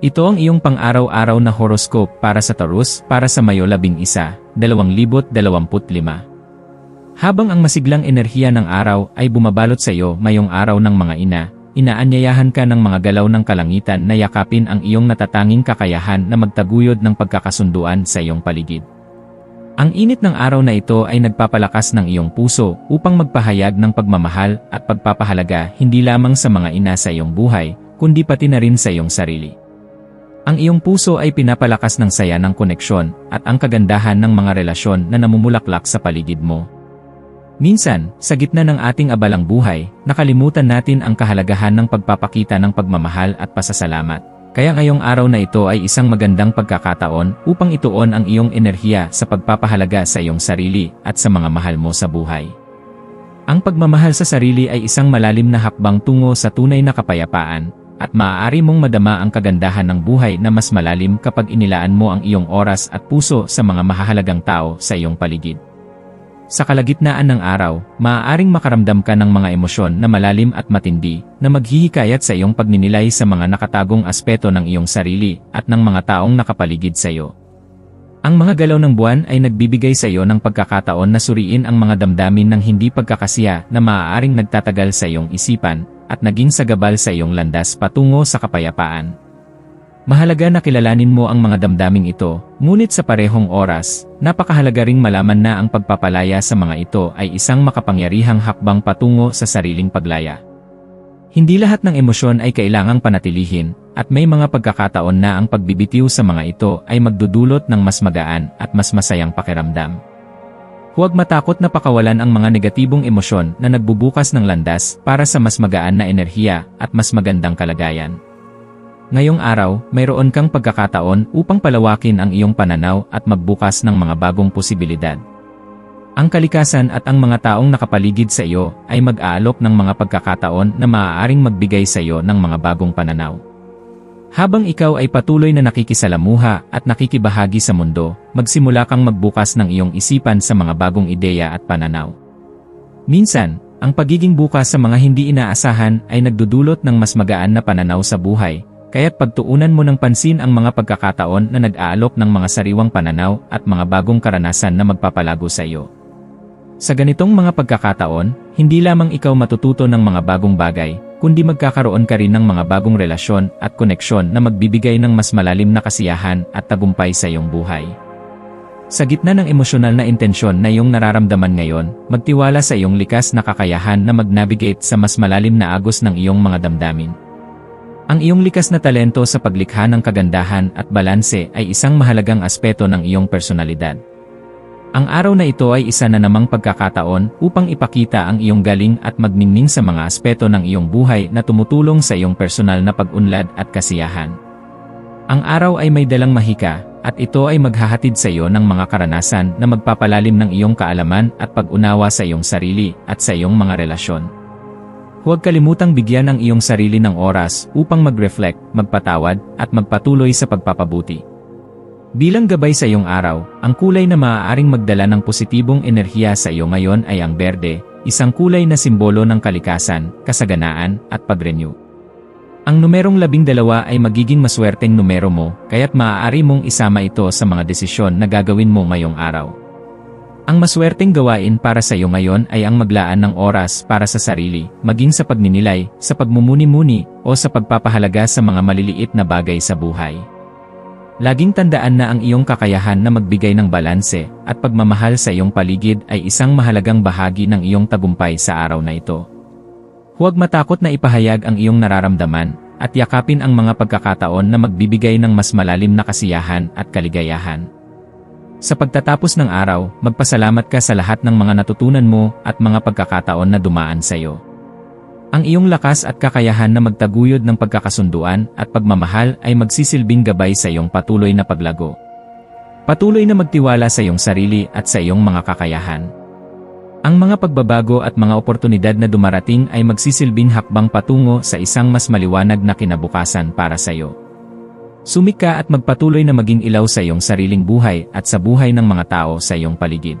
Ito ang iyong pang-araw-araw na horoscope para sa Taurus para sa Mayo 11, 2025. Habang ang masiglang enerhiya ng araw ay bumabalot sa iyo mayong araw ng mga ina, inaanyayahan ka ng mga galaw ng kalangitan na yakapin ang iyong natatanging kakayahan na magtaguyod ng pagkakasunduan sa iyong paligid. Ang init ng araw na ito ay nagpapalakas ng iyong puso upang magpahayag ng pagmamahal at pagpapahalaga hindi lamang sa mga ina sa iyong buhay, kundi pati na rin sa iyong sarili. Ang iyong puso ay pinapalakas ng saya ng koneksyon at ang kagandahan ng mga relasyon na namumulaklak sa paligid mo. Minsan, sa gitna ng ating abalang buhay, nakalimutan natin ang kahalagahan ng pagpapakita ng pagmamahal at pasasalamat. Kaya ngayong araw na ito ay isang magandang pagkakataon upang ituon ang iyong enerhiya sa pagpapahalaga sa iyong sarili at sa mga mahal mo sa buhay. Ang pagmamahal sa sarili ay isang malalim na hakbang tungo sa tunay na kapayapaan, at maaari mong madama ang kagandahan ng buhay na mas malalim kapag inilaan mo ang iyong oras at puso sa mga mahahalagang tao sa iyong paligid. Sa kalagitnaan ng araw, maaaring makaramdam ka ng mga emosyon na malalim at matindi na maghihikayat sa iyong pagninilay sa mga nakatagong aspeto ng iyong sarili at ng mga taong nakapaligid sa iyo. Ang mga galaw ng buwan ay nagbibigay sa iyo ng pagkakataon na suriin ang mga damdamin ng hindi pagkakasiya na maaaring nagtatagal sa iyong isipan at naging sagabal sa iyong landas patungo sa kapayapaan. Mahalaga na kilalanin mo ang mga damdaming ito, ngunit sa parehong oras, napakahalaga ring malaman na ang pagpapalaya sa mga ito ay isang makapangyarihang hakbang patungo sa sariling paglaya. Hindi lahat ng emosyon ay kailangang panatilihin, at may mga pagkakataon na ang pagbibitiw sa mga ito ay magdudulot ng mas magaan at mas masayang pakiramdam. Huwag matakot na pakawalan ang mga negatibong emosyon na nagbubukas ng landas para sa mas magaan na enerhiya at mas magandang kalagayan. Ngayong araw, mayroon kang pagkakataon upang palawakin ang iyong pananaw at magbukas ng mga bagong posibilidad. Ang kalikasan at ang mga taong nakapaligid sa iyo ay mag-aalok ng mga pagkakataon na maaaring magbigay sa iyo ng mga bagong pananaw. Habang ikaw ay patuloy na nakikisalamuha at nakikibahagi sa mundo, magsimula kang magbukas ng iyong isipan sa mga bagong ideya at pananaw. Minsan, ang pagiging bukas sa mga hindi inaasahan ay nagdudulot ng mas magaan na pananaw sa buhay, kaya't pagtuunan mo ng pansin ang mga pagkakataon na nag-aalok ng mga sariwang pananaw at mga bagong karanasan na magpapalago sa iyo. Sa ganitong mga pagkakataon, hindi lamang ikaw matututo ng mga bagong bagay, kundi magkakaroon ka rin ng mga bagong relasyon at koneksyon na magbibigay ng mas malalim na kasiyahan at tagumpay sa iyong buhay. Sa gitna ng emosyonal na intensyon na iyong nararamdaman ngayon, magtiwala sa iyong likas na kakayahan na mag-navigate sa mas malalim na agos ng iyong mga damdamin. Ang iyong likas na talento sa paglikha ng kagandahan at balanse ay isang mahalagang aspeto ng iyong personalidad. Ang araw na ito ay isa na namang pagkakataon upang ipakita ang iyong galing at magningning sa mga aspeto ng iyong buhay na tumutulong sa iyong personal na pag-unlad at kasiyahan. Ang araw ay may dalang mahika, at ito ay maghahatid sa iyo ng mga karanasan na magpapalalim ng iyong kaalaman at pag-unawa sa iyong sarili at sa iyong mga relasyon. Huwag kalimutang bigyan ang iyong sarili ng oras upang mag-reflect, magpatawad, at magpatuloy sa pagpapabuti. Bilang gabay sa iyong araw, ang kulay na maaaring magdala ng positibong enerhiya sa iyo ngayon ay ang berde, isang kulay na simbolo ng kalikasan, kasaganaan, at pag-renew. Ang numerong labing dalawa ay magiging maswerteng numero mo, kaya't maaari mong isama ito sa mga desisyon na gagawin mo ngayong araw. Ang maswerteng gawain para sa iyo ngayon ay ang maglaan ng oras para sa sarili, maging sa pagninilay, sa pagmumuni-muni, o sa pagpapahalaga sa mga maliliit na bagay sa buhay. Laging tandaan na ang iyong kakayahan na magbigay ng balanse at pagmamahal sa iyong paligid ay isang mahalagang bahagi ng iyong tagumpay sa araw na ito. Huwag matakot na ipahayag ang iyong nararamdaman at yakapin ang mga pagkakataon na magbibigay ng mas malalim na kasiyahan at kaligayahan. Sa pagtatapos ng araw, magpasalamat ka sa lahat ng mga natutunan mo at mga pagkakataon na dumaan sa iyo. Ang iyong lakas at kakayahan na magtaguyod ng pagkakasunduan at pagmamahal ay magsisilbing gabay sa iyong patuloy na paglago. Patuloy na magtiwala sa iyong sarili at sa iyong mga kakayahan. Ang mga pagbabago at mga oportunidad na dumarating ay magsisilbing hakbang patungo sa isang mas maliwanag na kinabukasan para sa iyo. Sumika at magpatuloy na maging ilaw sa iyong sariling buhay at sa buhay ng mga tao sa iyong paligid.